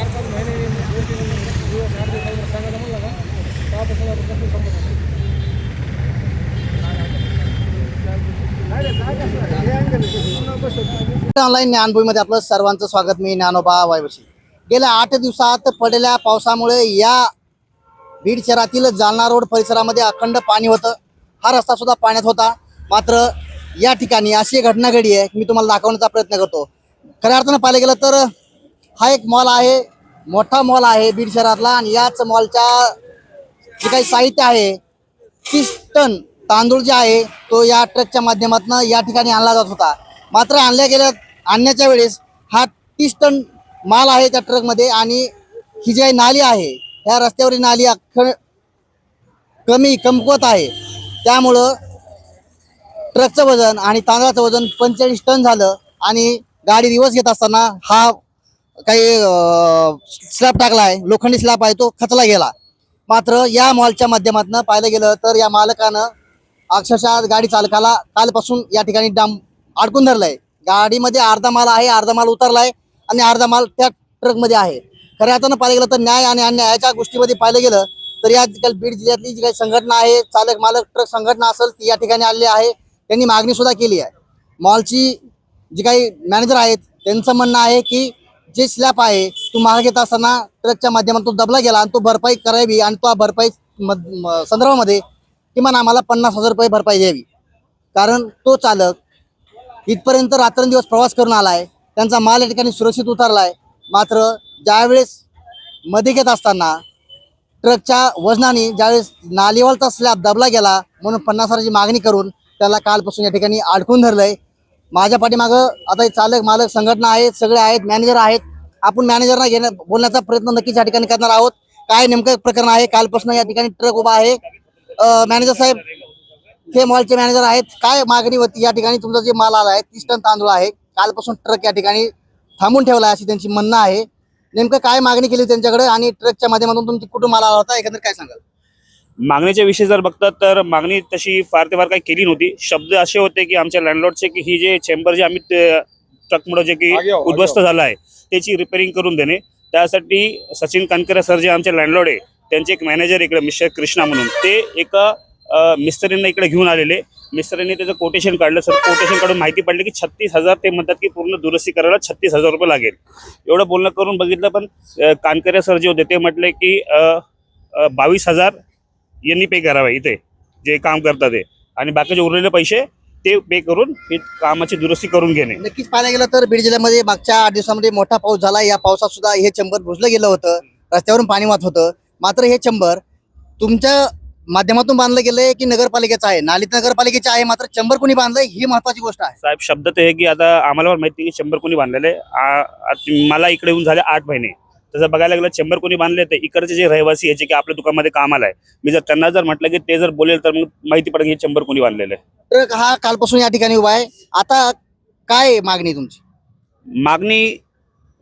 चार पाच महिने ऑनलाईन ज्ञानभूमीमध्ये आपलं सर्वांचं स्वागत. मी ज्ञानोबा वायवशी. गेल्या आठ दिवसात पडलेल्या पावसामुळे या बीड शहरातील जालना रोड परिसरामध्ये अखंड पाणी होतं. हा रस्ता सुद्धा पाण्यात होता. मात्र या ठिकाणी अशी घटना घडी आहे. मी तुम्हाला दाखवण्याचा प्रयत्न करतो. खऱ्या अर्थानं पाहिलं गेलं तर हा एक मॉल आहे मोठा मॉल आहे बीड शहरातला आणि याच मॉलच्या जे काही साहित्य आहे तीस टन तांदूळ जे आहे तो या ट्रकच्या माध्यमातून या ठिकाणी आणला जात होता. मात्र आणल्या गेल्या आणण्याच्या वेळेस हा तीस टन माल आहे त्या ट्रकमध्ये आणि ही जी काही नाली आहे ह्या रस्त्यावरील नाली अख कमी कमकुवत आहे. त्यामुळं ट्रकचं वजन आणि तांदळाचं वजन पंचेचाळीस टन झालं आणि गाडी रिवर्स घेत असताना हा काही स्लॅब टाकला आहे लोखंडी स्लॅब आहे तो खचला गेला. मात्र या मॉलच्या माध्यमातून पाहिलं गेलं तर या मालकानं अक्षरशः गाडी चालकाला कालपासून या ठिकाणी डांब अडकून धरलाय. गाडीमध्ये अर्धा माल आहे अर्धा माल उतरलाय आणि अर्धा माल त्या ट्रकमध्ये आहे. खऱ्या अर्थानं पाहिलं गेलं तर न्याय आणि अन्यायाच्या गोष्टीमध्ये पाहिलं गेलं तर या ठिकाणी बीड जिल्ह्यातली जी काही संघटना आहे चालक मालक ट्रक संघटना असेल ती या ठिकाणी आलेली आहे. त्यांनी मागणी सुद्धा केली आहे. मॉलची जी काही मॅनेजर आहेत त्यांचं म्हणणं आहे की जे स्लॅब आहे तो मागे घेत असताना ट्रकच्या माध्यमातून तो दबला गेला आणि तो भरपाई करावी आणि तो भरपाई म- संदर्भामध्ये किमान आम्हाला पन्नास हजार रुपये भरपाई द्यावी. कारण तो चालक इथपर्यंत रात्रंदिवस प्रवास करून आला आहे त्यांचा माल या ठिकाणी सुरक्षित उतरला आहे मात्र ज्यावेळेस मध्ये घेत असताना ट्रकच्या वजनाने ज्यावेळेस नालेवालचा स्लॅब दबला गेला म्हणून पन्नास हजाराची मागणी करून त्याला कालपासून या ठिकाणी अडकून धरलंय माझ्या पाठीमागं आता हे चालक मालक संघटना आहेत सगळे आहेत मॅनेजर आहेत. आपण मॅनेजरना घेण्या बोलण्याचा प्रयत्न नक्कीच या ठिकाणी करणार आहोत. काय नेमकं प्रकरण आहे? कालपासून या ठिकाणी ट्रक उभा आहे. मॅनेजर साहेब हे मॉलचे मॅनेजर आहेत. काय मागणी होती? या ठिकाणी तुमचा जे माल आला आहे तीस टन तांदूळ आहे. कालपासून ट्रक या ठिकाणी थांबून ठेवला आहे अशी त्यांची म्हणणं आहे. नेमकं काय मागणी केली त्यांच्याकडे? आणि ट्रकच्या माध्यमातून तुमची कुठून माल आला होता? एकंदर काय सांगाल? मागणीच्या विषयी जर बघतात तर मागणी तशी फार ते फार काही केली नव्हती. शब्द असे होते की आमच्या लँडलॉर्डचे की ही जे चेंबर जे आम्ही ट्रकमुळे जे की उद्ध्वस्त झालं आहे त्याची रिपेअरिंग करून देणे. त्यासाठी सचिन कानकरे सर जे आमचे लँडलॉर्ड आहे त्यांचे एक मॅनेजर इकडे मिस्टर कृष्णा म्हणून. ते एका मिस्त्रींना इकडे घेऊन आलेले. मिस्त्रींनी त्याचं कोटेशन काढलं. सर कोटेशन काढून माहिती पडली की छत्तीस हजार ते म्हणतात की पूर्ण दुरुस्ती करायला छत्तीस हजार रुपये लागेल. एवढं बोलणं करून बघितलं पण कानकरे सर जे होते ते म्हटले की बावीस हजार यांनी पे करावे इथे जे काम करतात ते. आणि बाकीचे उरलेले पैसे ते पे करून हे कामाची दुरुस्ती करून घेणे. नक्कीच पाहायला गेलं तर बीड जिल्ह्यामध्ये मागच्या आठ दिवसामध्ये मोठा पाऊस झाला. या पावसात सुद्धा हे चंबर बुजलं गेलं होतं. रस्त्यावरून पाणी वाहत होतं. मात्र हे चंबर तुमच्या माध्यमातून बांधलं गेलंय की नगरपालिकेचं आहे? नालीत नगरपालिकेचे आहे मात्र चंबर कोणी बांधलंय? ही महत्वाची गोष्ट आहे. साहेब शब्द ते आहे की आता आम्हाला पण माहिती की चेंबर कोणी बांधलेले आहे. मला इकडे येऊन झाले आठ महिने. तसं बघायला गेलं चेंबर कोणी बांधले तर इकडचे जे रहिवासी आहे जे की आपल्या दुकानामध्ये कामाला आहे मी जर त्यांना जर म्हटलं की ते जर बोलेल तर मग माहिती पडेल की हे चेंबर कोणी बांधलेलं आहे. ट्रक हा कालपासून या ठिकाणी उभा आहे. आता काय मागणी आहे तुमची? मागणी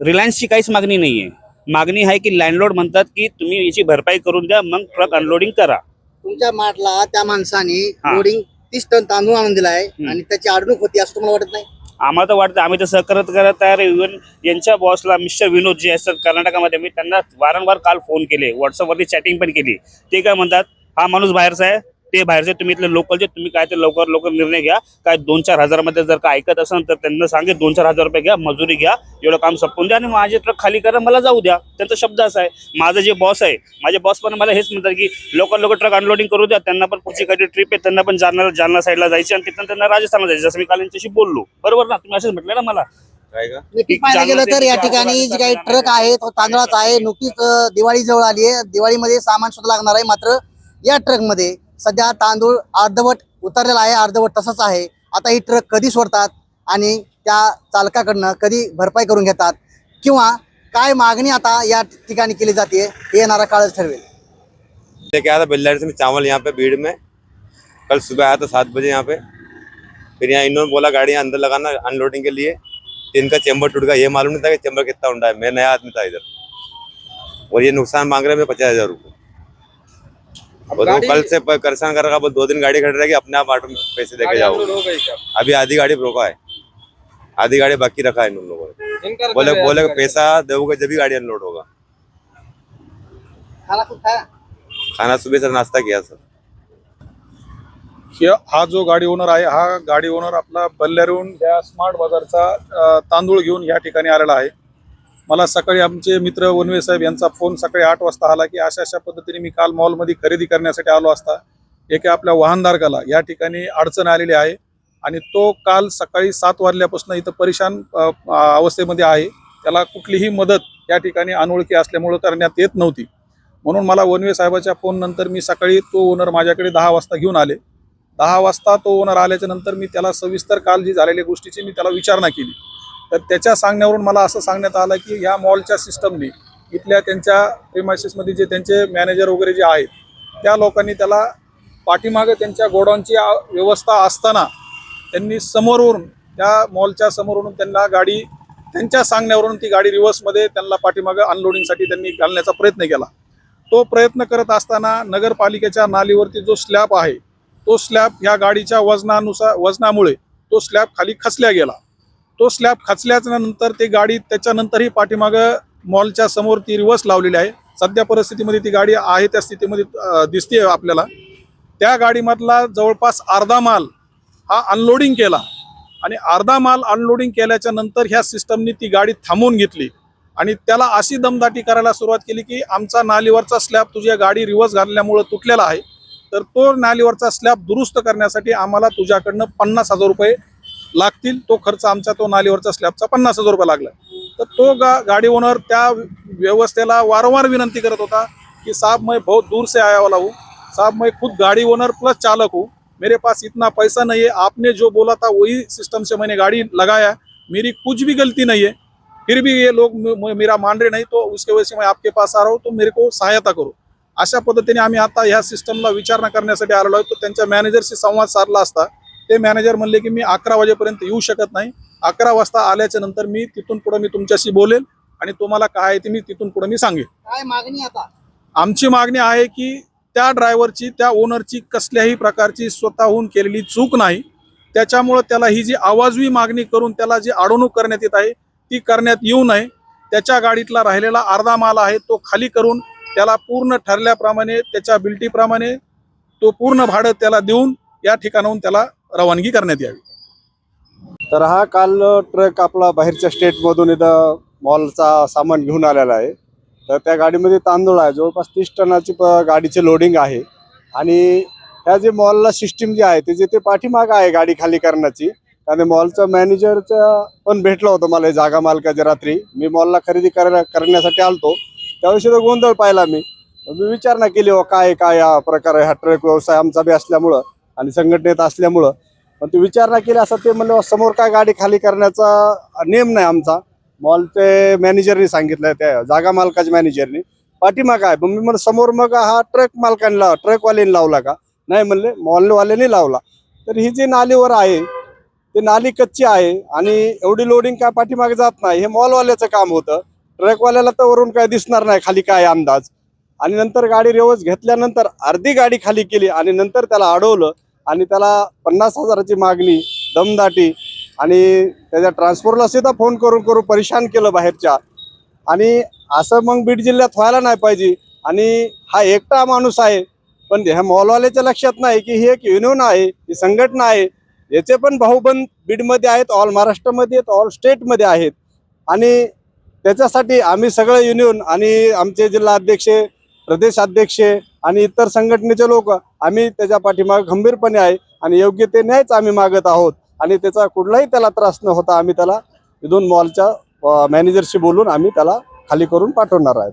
रिलायन्सची काहीच मागणी नाही आहे मागणी आहे की लँडलॉर्ड म्हणतात की तुम्ही याची भरपाई करून द्या मग ट्रक अनलोडिंग करा. तुमच्या माटला त्या माणसाने हा. लोडिंग तीस टन तांदूळ आणून दिलाय हम्म. आणि त्याची अडणूक होती असं तुम्हाला वाटत नाही? आम्हाला तर वाटतं आम्ही तर सहकार्य करायला तयार इव्हन यांच्या बॉसला मिस्टर विनोद जे असतात कर्नाटकामध्ये मी त्यांना वारंवार काल फोन केले. व्हॉट्सअपवरती चॅटिंग पण केली. ते काय म्हणतात हा माणूस बाहेरचा आहे. ते बाहेरचे तुम्ही इथले लोकलचे तुम्ही काय ते लवकर लवकर निर्णय घ्या. काय दोन चार हजारामध्ये जर का ऐकत असाल तर त्यांना सांगे दोन चार हजार रुपये घ्या मजुरी घ्या एवढं काम संपवून द्या आणि माझे ट्रक खाली करा मला जाऊ द्या. त्यांचा शब्द असा आहे. माझं जे बॉस आहे माझे बॉस पण मला हेच म्हणतात की लवकर लवकर ट्रक अनलोडिंग करू द्या. त्यांना पण पुढची काही ट्रिप आहे त्यांना पण जालना जालना साईडला जायची आणि तिथं त्यांना राजस्थानला जायचं जसं मी काल यांच्याशी बोललो. बरोबर ना? तुम्ही असंच म्हटलं ना मला. पाहायला गेलं तर या ठिकाणी जी काही ट्रक आहे तो तांदळाचा आहे नुकतीच दिवाळी जवळ आली आहे. दिवाळीमध्ये सामान सुद्धा लागणार आहे मात्र या ट्रकमध्ये सध्या तांदूळ अर्धवट उतरलेला आहे अर्धवट तसंच आहे. आता ही ट्रक कधी सोडतात आणि त्या चालकाकडनं कधी भरपाई करून घेतात किंवा काय मागणी आता या ठिकाणी केली जाते हे येणारा काळच ठरवेल. लेके आया था बिल्डर से मैं चावल यहाँ पे भीड़ में। कल सुबह आया था सात बजे यहाँ पे। फिर यहाँ इन्होंने बोला गाड़ी यहाँ अंदर लगाना अनलोडिंग के लिए। तो इनका चैम्बर टूट गया। ये मालूम नहीं था कि चैम्बर कितना उंडा है। मैं नया आदमी था इधर। और ये नुकसान मांग रहे हैं पचास हजार रुपये और वो कल से परेशान कर रखा बस दो दिन गाड़ी खड़ी रहेगी अपने आप ऑटो में पैसे देके जाओ अभी आधी गाड़ी रोका है। आधी गाड़ी बाकी रखा है इन लोगों ने। बोले बोले कि पैसा दोगे जब भी गाड़ी अनलोड होगा। खाना कुछ खाया? खाना सुबह से नाश्ता किया सर। हे हा जो गाडी ओनर आहे हा गाडी ओनर आपला बल्लारहून या स्मार्ट बाजारचा तांदूळ घेऊन या ठिकाणी आलेला आहे. मला सकाळी आमचे मित्र वनवे साहेब यांचा फोन सकाळी आठ वाजता आला की अशा अशा पद्धतीने मी काल मॉलमध्ये खरेदी करण्यासाठी आलो असता. एका आपल्या वाहनधारकाला. या ठिकाणी अडचण आलेली आहे आणि तो काल सकाळी सात वाजल्यापासून इथं परेशान अवस्थेमध्ये आहे. त्याला कुठलीही मदत या ठिकाणी अनोळखी असल्यामुळं करण्यात येत नव्हती. म्हणून मला वनवे साहेबाच्या फोननंतर मी सकाळी तो ओनर माझ्याकडे दहा वाजता घेऊन आले. दहा वाजता तो ओनर आल्याच्यानंतर मी त्याला सविस्तर काल जी झालेल्या गोष्टीची मी त्याला विचारणा केली. तर त्याच्या सांगण्यावरून मला असं सांगण्यात आलं की ह्या मॉलच्या सिस्टमनी इथल्या त्यांच्या प्रिमायसेसमध्ये जे त्यांचे मॅनेजर वगैरे जे आहेत त्या लोकांनी त्याला पाठीमागं त्यांच्या गोडाऊनची व्यवस्था असताना त्यांनी समोरून त्या मॉलच्या समोरून त्यांना गाडी त्यांच्या सांगण्यावरून ती गाडी रिव्हर्समध्ये त्यांना पाठीमागं अनलोडिंगसाठी त्यांनी घालण्याचा प्रयत्न केला. तो प्रयत्न करत असताना नगरपालिकेच्या नालीवरती जो स्लॅब आहे तो स्लॅब ह्या गाडीच्या वजनानुसार वजनामुळे तो स्लॅब खाली खसल्या गेला. तो स्लॅब खचल्याच्या नंतर ती गाडी त्याच्यानंतरही पाठीमागं मॉलच्या समोर ती रिव्हर्स लावलेली आहे. सध्या परिस्थितीमध्ये ती गाडी आहे त्या स्थितीमध्ये दिसते आपल्याला. त्या गाडीमधला जवळपास अर्धा माल हा अनलोडिंग केला. आणि अर्धा माल अनलोडिंग केल्याच्यानंतर ह्या सिस्टमनी ती गाडी थांबवून घेतली. आणि त्याला अशी दमदाटी करायला सुरुवात केली की आमचा नालीवरचा स्लॅब तुझ्या गाडी रिव्हर्स घालल्यामुळं तुटलेला आहे. तर तो नालीवरचा स्लॅब दुरुस्त करण्यासाठी आम्हाला तुझ्याकडनं पन्नास हजार रुपये लागतील. तो खर्च आमचा तो नालीवरचा स्लॅबचा पन्नास हजार रुपये लागला. तर तो गा गाडी ओनर त्या व्यवस्थेला वारंवार विनंती करत होता कि साहब मैं बहुत दूर से आया वाला हूँ. साहब मैं खुद गाड़ी ओनर प्लस चालक हूँ. मेरे पास इतना पैसा नहीं है. आपने जो बोला था वही सिस्टम से मैंने गाड़ी लगाया मेरी कुछ भी गलती नहीं है. फिर भी ये लोग मेरा मान रहे नहीं तो उसके वजह से मैं आपके पास आ रहा हूँ. तो मेरे को सहायता करो. अशा पद्धतीने आम्ही आता ह्या सिस्टमला विचारणा करण्यासाठी आलेलो आहे तो त्यांच्या मॅनेजरशी संवाद साधला असता. ते मॅनेजर म्हणले की मी अकरा वाजेपर्यंत येऊ शकत नाही. अकरा वाजता आल्याच्यानंतर मी तिथून पुढे मी तुमच्याशी बोलेल आणि तुम्हाला काय आहे ते मी तिथून पुढे मी सांगेन काय मागणी आता? आमची मागणी आहे की त्या ड्रायव्हरची त्या ओनरची कसल्याही प्रकारची स्वतःहून केलेली चूक नाही. त्याच्यामुळं त्याला ही जी आवाजवी मागणी करून त्याला जी अडवणूक करण्यात येत आहे ती करण्यात येऊ नये. त्याच्या गाडीतला राहिलेला अर्धा माल आहे तो खाली करून त्याला पूर्ण ठरल्याप्रमाणे त्याच्या बिल्टीप्रमाणे तो पूर्ण भाडं त्याला देऊन या ठिकाणाहून त्याला रवानगी करण्यात यावी. तर हा काल ट्रक आपला बाहेरच्या स्टेटमधून इथं मॉलचा सामान घेऊन आलेला आहे. तर त्या गाडीमध्ये तांदूळ आहे. जवळपास तीस टनाची प- गाडीचे लोडिंग आहे. आणि ह्या जे मॉलला सिस्टीम जी आहे त्याची ते पाठीमागं आहे गाडी खाली करण्याची आणि मॉलचं मॅनेजरचं पण भेटलं होतं मला हे जागा मालकाच्या रात्री. मी मॉलला खरेदी करायला करण्यासाठी आलतो. त्यावेळेस तो गोंधळ पाहिला मी. मी विचारणा केली हो काय काय हा प्रकार आहे? हा ट्रक व्यवसाय आमचा बी असल्यामुळं. आणि संघटनेत असल्यामुळं. पण ते विचारणा केली असं ते म्हणलं समोर काय गाडी खाली करण्याचा नेम नाही आमचा. मॉलचे मॅनेजरनी सांगितलं त्या जागा मालकाच्या मॅनेजरनी. पाठीमाग आहे. मग मी म्हणलं समोर मग हा ट्रक मालकाने लाव ट्रकवाल्याने लावला का? नाही म्हणले मॉलवाल्याने लावला. तर ही जी नालीवर आहे ते नाली कच्ची आहे आणि एवढी लोडिंग काय पाठीमागे जात नाही. हे मॉलवाल्याचं काम होतं. ट्रकवाल्याला तर वरून काय दिसणार नाही खाली काय अंदाज. आणि नंतर गाडी रेवज घेतल्यानंतर अर्धी गाडी खाली केली आणि नंतर त्याला अडवलं. आणि त्याला पन्नास हजाराची मागणी दमदाटी आणि त्याच्या ट्रान्सपोर्टला सुद्धा फोन करून करून परेशान केलं बाहेरच्या. आणि असं मग बीड जिल्ह्यात व्हायला नाही पाहिजे. आणि हा एकटा माणूस आहे पण ह्या मॉलवाल्याच्या लक्षात नाही की ही एक युनियन आहे ही संघटना आहे. याचे पण भाऊबंद बीडमध्ये आहेत ऑल महाराष्ट्रामध्ये आहेत ऑल स्टेटमध्ये आहेत. आणि त्याच्यासाठी आम्ही सगळं युनियन आणि आमचे जिल्हा अध्यक्ष प्रदेशाध्यक्ष आणि इतर संघटनेचे लोक आम्ही त्याच्या पाठीमागे खंबीरपणे आहे आणि योग्य ते न्यायच आम्ही मागत आहोत. आणि त्याचा कुठलाही त्याला त्रास न होता आम्ही त्याला इथून मॉलच्या मॅनेजरशी बोलून आम्ही त्याला खाली करून पाठवणार आहे.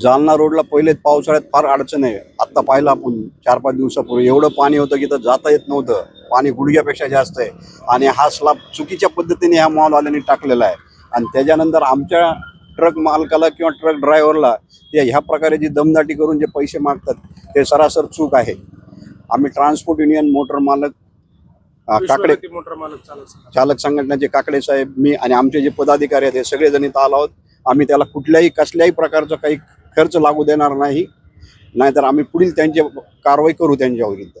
जालना रोडला पहिले पावसाळ्यात फार अडचण आहे. आत्ता पाहिलं आपण चार पाच दिवसापूर्वी. एवढं पाणी होतं की तर जाता येत नव्हतं. पाणी गुडघ्यापेक्षा जास्त आहे. आणि हा स्लाब चुकीच्या पद्धतीने ह्या मॉलवाल्यांनी टाकलेला आहे. आणि त्याच्यानंतर आमच्या ट्रक मालकाला किंवा ट्रक ड्रायव्हरला ते ह्या प्रकारे जी दमदाटी करून जे पैसे मागतात ते सरासर चूक आहे. आम्ही ट्रान्सपोर्ट युनियन मोटर मालक काकडे चालक संघटनेचे काकडे साहेब मी आणि आमचे जे पदाधिकारी आहेत हे सगळेजण इथं आलो आहोत. आम्ही त्याला कुठल्याही कसल्याही प्रकारचा काही खर्च लागू देणार नाही. नाहीतर आम्ही पुढील त्यांची कारवाई करू त्यांच्या विरुद्ध